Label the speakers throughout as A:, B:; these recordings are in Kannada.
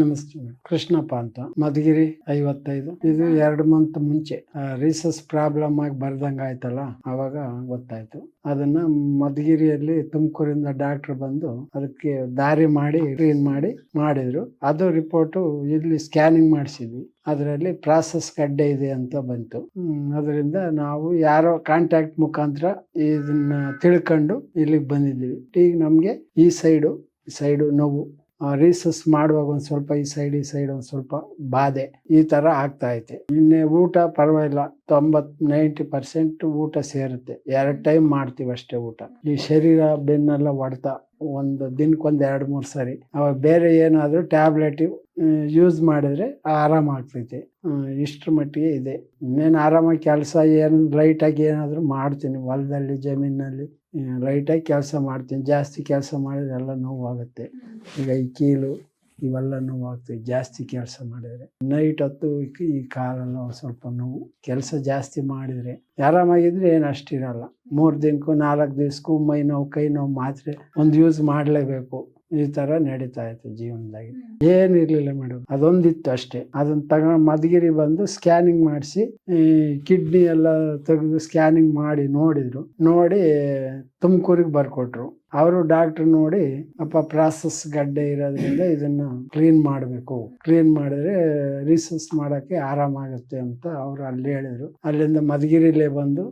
A: ನಮಸ್ತೆ. ಕೃಷ್ಣಪ್ಪ ಅಂತ. ಮಧುಗಿರಿ ಐವತ್ತೈದು. ಇದು ಎರಡು ಮಂತ್ ಮುಂಚೆ. ರೀಸಸ್ ಪ್ರಾಬ್ಲಮ್ ಆಗಿ ಬರ್ದಂಗ ಆಯ್ತಲ್ಲ? ಅವಾಗ ಗೊತ್ತಾಯ್ತು. ಅದನ್ನ ಮಧುಗಿರಿಯಲ್ಲಿ ತುಮಕೂರಿಂದ ಡಾಕ್ಟರ್ ಬಂದು ಅದಕ್ಕೆ ದಾರಿ ಮಾಡಿ ಕ್ಲೀನ್ ಮಾಡಿ ಮಾಡಿದ್ರು. ಅದು ರಿಪೋರ್ಟು ಇಲ್ಲಿ ಸ್ಕ್ಯಾನಿಂಗ್ ಮಾಡಿಸಿದ್ವಿ. ಅದರಲ್ಲಿ ಪ್ರಾಸೆಸ್ ಗಡ್ಡೆ ಇದೆ ಅಂತ ಬಂತು. ಅದರಿಂದ ನಾವು ಯಾರೋ ಕಾಂಟ್ಯಾಕ್ಟ್ ಮುಖಾಂತರ ಇದನ್ನ ತಿಳ್ಕೊಂಡು ಇಲ್ಲಿಗೆ ಬಂದಿದ್ದೀವಿ. ಈಗ ನಮಗೆ ಈ ಸೈಡು ಸೈಡು ನೋವು ರೀಸಸ್ ಮಾಡುವಾಗ ಒಂದು ಸ್ವಲ್ಪ ಈ ಸೈಡ್ ಈ ಸೈಡ್ ಒಂದು ಸ್ವಲ್ಪ ಬಾಧೆ ಈ ತರ ಆಗ್ತಾ ಐತೆ. ಇನ್ನೇ ಊಟ ಪರವಾಗಿಲ್ಲ. ತೊಂಬತ್ ನೈಂಟಿ ಪರ್ಸೆಂಟ್ ಊಟ ಸೇರುತ್ತೆ. ಎರಡು ಟೈಮ್ ಮಾಡ್ತೀವಿ ಅಷ್ಟೇ ಊಟ. ಈ ಶರೀರ ಬೆನ್ನೆಲ್ಲ ಹೊಡ್ತಾ ಒಂದು ದಿನಕ್ಕೊಂದು ಎರಡು ಮೂರು ಸರಿ. ಅವಾಗ ಬೇರೆ ಏನಾದ್ರೂ ಟ್ಯಾಬ್ಲೆಟ್ ಯೂಸ್ ಮಾಡಿದ್ರೆ ಆರಾಮ ಆಗ್ತೈತಿ. ಹ್ಮ್, ಇಷ್ಟ್ರ ಮಟ್ಟಿಗೆ ಇದೆ. ಇನ್ನೇನು ಆರಾಮಾಗಿ ಕೆಲಸ ಏನು ಲೈಟಾಗಿ ಏನಾದರೂ ಮಾಡ್ತೀನಿ. ಹೊಲದಲ್ಲಿ ಜಮೀನಲ್ಲಿ ಲೈಟಾಗಿ ಕೆಲಸ ಮಾಡ್ತೀನಿ. ಜಾಸ್ತಿ ಕೆಲಸ ಮಾಡಿದ್ರೆ ಎಲ್ಲ ನೋವಾಗುತ್ತೆ. ಈಗ ಈ ಕೀಲು ಇವೆಲ್ಲ ನೋವಾಗ್ತದೆ ಜಾಸ್ತಿ ಕೆಲಸ ಮಾಡಿದ್ರೆ. ನೈಟ್ ಹೊತ್ತು ಈ- ಕಾಲೆಲ್ಲ ಸ್ವಲ್ಪ ನೋವು ಕೆಲಸ ಜಾಸ್ತಿ ಮಾಡಿದ್ರೆ ಆರಾಮಾಗಿದ್ರೆ ಏನು ಅಷ್ಟಿರಲ್ಲ. ಮೂರು ದಿನಕ್ಕೂ ನಾಲ್ಕು ದಿವ್ಸಕ್ಕೂ ಮೈ ನೋವು ಕೈ ನೋವು ಮಾತ್ರೆ ಒಂದು ಯೂಸ್ ಮಾಡಲೇಬೇಕು. ಈ ತರ ನಡೀತಾ ಇತ್ತು ಜೀವನದಾಗಿ. ಏನು ಇರಲಿಲ್ಲ ಮೇಡಮ್ ಅದೊಂದಿತ್ತು ಅಷ್ಟೇ. ಅದನ್ನು ತಗೊಂಡು ಮಧುಗಿರಿ ಬಂದು ಸ್ಕ್ಯಾನಿಂಗ್ ಮಾಡಿಸಿ ಈ ಕಿಡ್ನಿ ಎಲ್ಲ ತೆಗೆದು ಸ್ಕ್ಯಾನಿಂಗ್ ಮಾಡಿ ನೋಡಿದ್ರು. ನೋಡಿ ತುಮಕೂರಿಗೆ ಬರ್ಕೊಟ್ರು. ಅವರು ಡಾಕ್ಟರ್ ನೋಡಿ, ಅಪ್ಪ ಪ್ರಾಸೆಸ್ ಗಡ್ಡೆ ಇರೋದ್ರಿಂದ ಇದನ್ನ ಕ್ಲೀನ್ ಮಾಡಬೇಕು. ಕ್ಲೀನ್ ಮಾಡಿದ್ರೆ ರಿಸರ್ಚ್ ಮಾಡಕ್ಕೆ ಆರಾಮಾಗುತ್ತೆ ಅಂತ ಅವರು ಅಲ್ಲಿ ಹೇಳಿದರು. ಅಲ್ಲಿಂದ ಮಧುಗಿರಿಲೇ ಬಂದು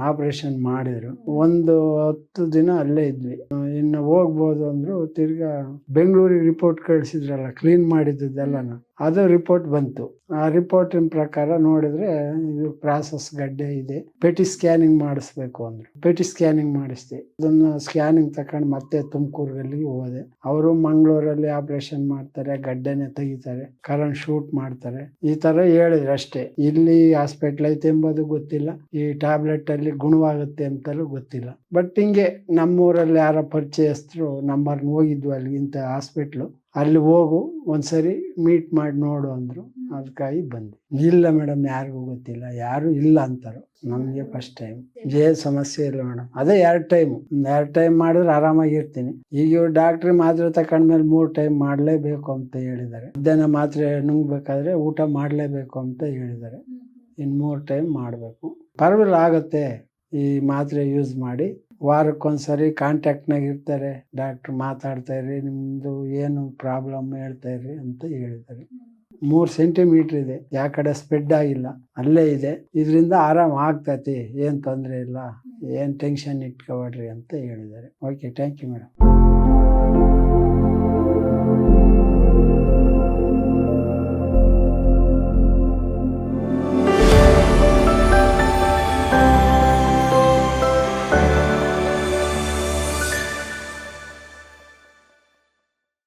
A: ಆಪರೇಷನ್ ಮಾಡಿದ್ರು. ಒಂದು ಹತ್ತು ದಿನ ಅಲ್ಲೇ ಇದ್ವಿ. ಇನ್ನು ಹೋಗ್ಬೋದು ಅಂದ್ರು, ತಿರ್ಗಾ ಬೆಂಗಳೂರಿಗೆ ರಿಪೋರ್ಟ್ ಕಳಿಸಿದ್ರಲ್ಲ ಕ್ಲೀನ್ ಮಾಡಿದ್ದೆಲ್ಲನ ಅದು ರಿಪೋರ್ಟ್ ಬಂತು. ಆ ರಿಪೋರ್ಟಿನ ಪ್ರಕಾರ ನೋಡಿದ್ರೆ ಇದು ಪ್ರಾಸೆಸ್ ಗಡ್ಡೆ ಇದೆ. ಪೆಟಿ ಸ್ಕ್ಯಾನಿಂಗ್ ಮಾಡಿಸ್ಬೇಕು ಅಂದ್ರು. ಪೆಟಿ ಸ್ಕ್ಯಾನಿಂಗ್ ಮಾಡಿಸ್ದೆ. ಅದನ್ನ ಸ್ಕ್ಯಾನಿಂಗ್ ತಕೊಂಡು ಮತ್ತೆ ತುಮಕೂರಲ್ಲಿ ಹೋದೆ. ಅವರು ಮಂಗಳೂರಲ್ಲಿ ಆಪರೇಷನ್ ಮಾಡ್ತಾರೆ, ಗಡ್ಡೆನೆ ತೆಗಿತಾರೆ ಕರಣ್ ಶೂಟ್ ಮಾಡ್ತಾರೆ. ಈ ತರ ಹೇಳಿದ್ರು ಅಷ್ಟೇ. ಇಲ್ಲಿ ಹಾಸ್ಪಿಟ್ಲ್ ಐತೆ ಎಂಬುದು ಗೊತ್ತಿಲ್ಲ. ಈ ಟ್ಯಾಬ್ಲೆಟ್ ಅಲ್ಲಿ ಗುಣವಾಗುತ್ತೆ ಅಂತಲೂ ಗೊತ್ತಿಲ್ಲ. ಬಟ್ ಹಿಂಗೆ ನಮ್ಮೂರಲ್ಲಿ ಯಾರ ಪರಿಚಯಸ್ಥರು ನಂಬರ್ ಹೋಗಿದ್ವು ಅಲ್ಲಿ ಹಾಸ್ಪಿಟ್ಲು ಅಲ್ಲಿ ಹೋಗು ಒಂದ್ಸರಿ ಮೀಟ್ ಮಾಡಿ ನೋಡು ಅಂದ್ರು. ಅದಕ್ಕಾಗಿ ಬಂದೆ. ಇಲ್ಲ ಮೇಡಮ್ ಯಾರಿಗೂ ಗೊತ್ತಿಲ್ಲ. ಯಾರು ಇಲ್ಲ ಅಂತಾರೋ. ನಮಗೆ ಫಸ್ಟ್ ಟೈಮ್ ಜೇ ಸಮಸ್ಯೆ ಇಲ್ಲ ಮೇಡಮ್ ಅದೇ ಎರಡು ಟೈಮ್ ಎರಡು ಟೈಮ್ ಮಾಡಿದ್ರೆ ಆರಾಮಾಗಿರ್ತೀನಿ ಈಗ ಇವ್ರು ಡಾಕ್ಟ್ರಿ ಮಾತ್ರೆ ತಕೊಂಡ್ಮೇಲೆ ಮೂರು ಟೈಮ್ ಮಾಡಲೇಬೇಕು ಅಂತ ಹೇಳಿದ್ದಾರೆ. ಮಧ್ಯಾಹ್ನ ಮಾತ್ರೆ ನುಂಗ್ಬೇಕಾದ್ರೆ ಊಟ ಮಾಡಲೇಬೇಕು ಅಂತ ಹೇಳಿದ್ದಾರೆ. ಇನ್ನು ಮೂರು ಟೈಮ್ ಮಾಡಬೇಕು. ಪರವಾಗಿಲ್ಲ ಆಗುತ್ತೆ ಈ ಮಾತ್ರೆ ಯೂಸ್ ಮಾಡಿ. ವಾರಕ್ಕೊಂದ್ಸರಿ ಕಾಂಟ್ಯಾಕ್ಟ್ನಾಗ ಇರ್ತಾರೆ. ಡಾಕ್ಟ್ರ್ ಮಾತಾಡ್ತಾ ಇರ್ರಿ ನಿಮ್ಮದು ಏನು ಪ್ರಾಬ್ಲಮ್ ಹೇಳ್ತಾ ಇರ್ರಿ ಅಂತ ಹೇಳಿದ್ದಾರೆ. ಮೂರು ಸೆಂಟಿಮೀಟ್ರ್ ಇದೆ. ಯಾವ ಕಡೆ ಸ್ಪ್ರೆಡ್ ಆಗಿಲ್ಲ. ಅಲ್ಲೇ ಇದೆ. ಇದರಿಂದ ಆರಾಮ ಆಗ್ತೈತಿ. ಏನು ತೊಂದರೆ ಇಲ್ಲ. ಏನು ಟೆನ್ಷನ್ ಇಟ್ಕೋಬೇಡ್ರಿ ಅಂತ ಹೇಳಿದ್ದಾರೆ. Okay thank you madam